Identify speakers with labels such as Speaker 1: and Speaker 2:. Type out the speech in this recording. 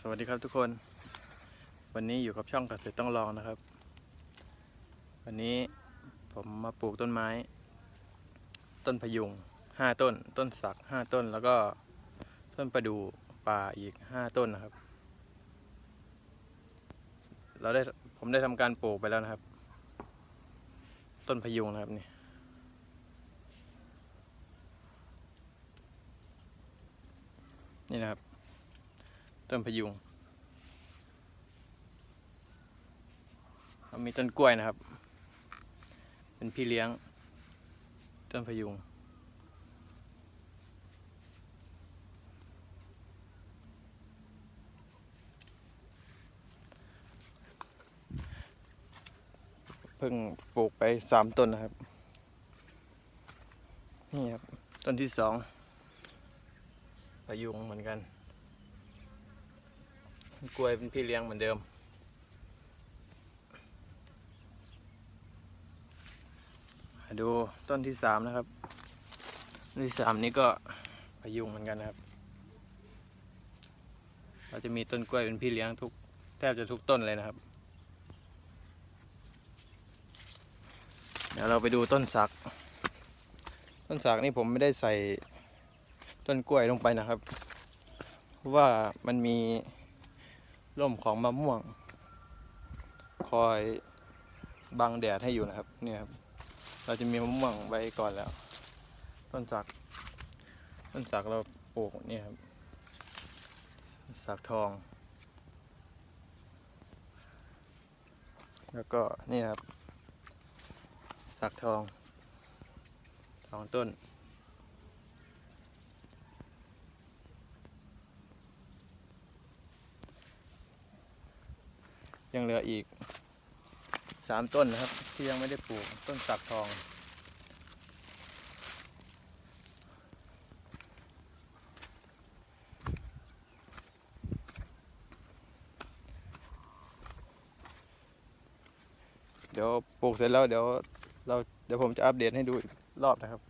Speaker 1: สวัสดีครับทุกคน วันนี้อยู่กับช่องเกษตรต้องลองนะครับ วันนี้ผมมาปลูกต้นไม้ ต้นพยุงห้าต้น ต้นสักห้าต้นแล้วก็ต้นประดู่ป่าอีกห้าต้นนะครับ เราได้ผมได้ทำการปลูกไปแล้วนะครับ ต้นพยุงนะครับนี่นี่นะครับ ต้นพยุงแล้วมีต้นกล้วยนะครับ เป็นพี่เลี้ยง ต้นพยุง เพิ่งปลูกไปสามต้นนะครับ นี่ครับ ต้นที่สองพยุงเหมือนกัน กล้วยเป็นพี่เลี้ยงเหมือนเดิม ดูต้นที่สามนะครับต้นที่สามนี้ก็พยุงเหมือนกันนะครับ เราจะมีต้นกล้วยเป็นพี่เลี้ยงทุกแทบจะทุกต้นเลยนะครับ เดี๋ยวเราไปดูต้นสัก ต้นสักนี่ผมไม่ได้ใส่ต้นกล้วยลงไปนะครับ เพราะว่ามันมี ร่มของมะม่วง คอยบังแดดให้อยู่นะครับ เนี่ยครับ เราจะมีมะม่วงไว้ก่อนแล้ว ต้นสัก ต้นสักเราปลูกเนี่ยครับ สักทอง แล้วก็นี่ครับ สักทองสองต้น ยังเหลืออีกสามต้นนะครับ ที่ยังไม่ได้ปลูกต้นสักทอง เดี๋ยวปลูกเสร็จแล้วเดี๋ยวเราเดี๋ยวผมจะอัปเดตให้ดูอีกรอบนะครับ